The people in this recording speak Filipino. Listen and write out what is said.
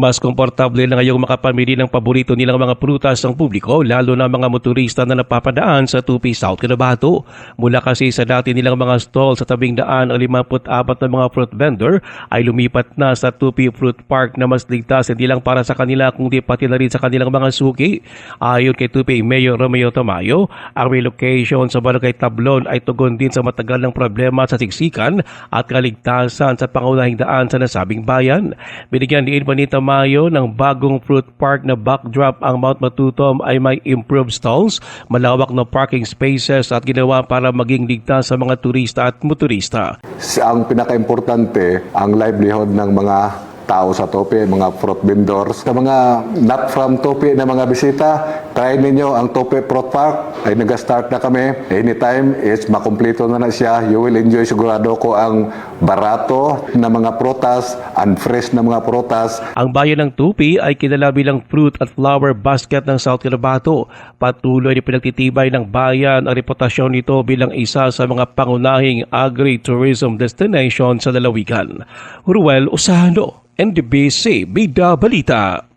Mas komportable na ngayong makapamili ng paborito nilang mga prutas ng publiko lalo na mga motorista na napapadaan sa Tupi South Cotabato. Mula kasi sa dati nilang mga stall sa tabing daan ang 54 na mga fruit vendor ay lumipat na sa Tupi Fruit Park na mas ligtas hindi lang para sa kanila kundi pati na rin sa kanilang mga suki. Ayon kay Tupi Mayor Romeo Tamayo, ang relocation sa Barangay Tablon ay tugon din sa matagal ng problema sa siksikan at kaligtasan sa pangunahing daan sa nasabing bayan. Binigyan din pa ni Tamayo ng bagong fruit park na backdrop ang Mount Matutom ay may improved stalls, malawak na parking spaces at ginawa para maging ligtas sa mga turista at motorista. ang pinaka-importante ang livelihood ng mga tao sa Tope, mga fruit vendors. Sa mga not from Tope na mga bisita, try ninyo ang Tope Fruit Park. Ay nag-start na kami. Anytime is makumpleto na na siya. You will enjoy sigurado ko ang barato na mga prutas and fresh na mga prutas. Ang bayan ng Tupi ay kilala bilang fruit at flower basket ng South Cotabato. Patuloy na pinagtitibay ng bayan ang reputasyon nito bilang isa sa mga pangunahing agri-tourism destination sa lalawigan. Ruel Usano, NDBC, Bida Balita.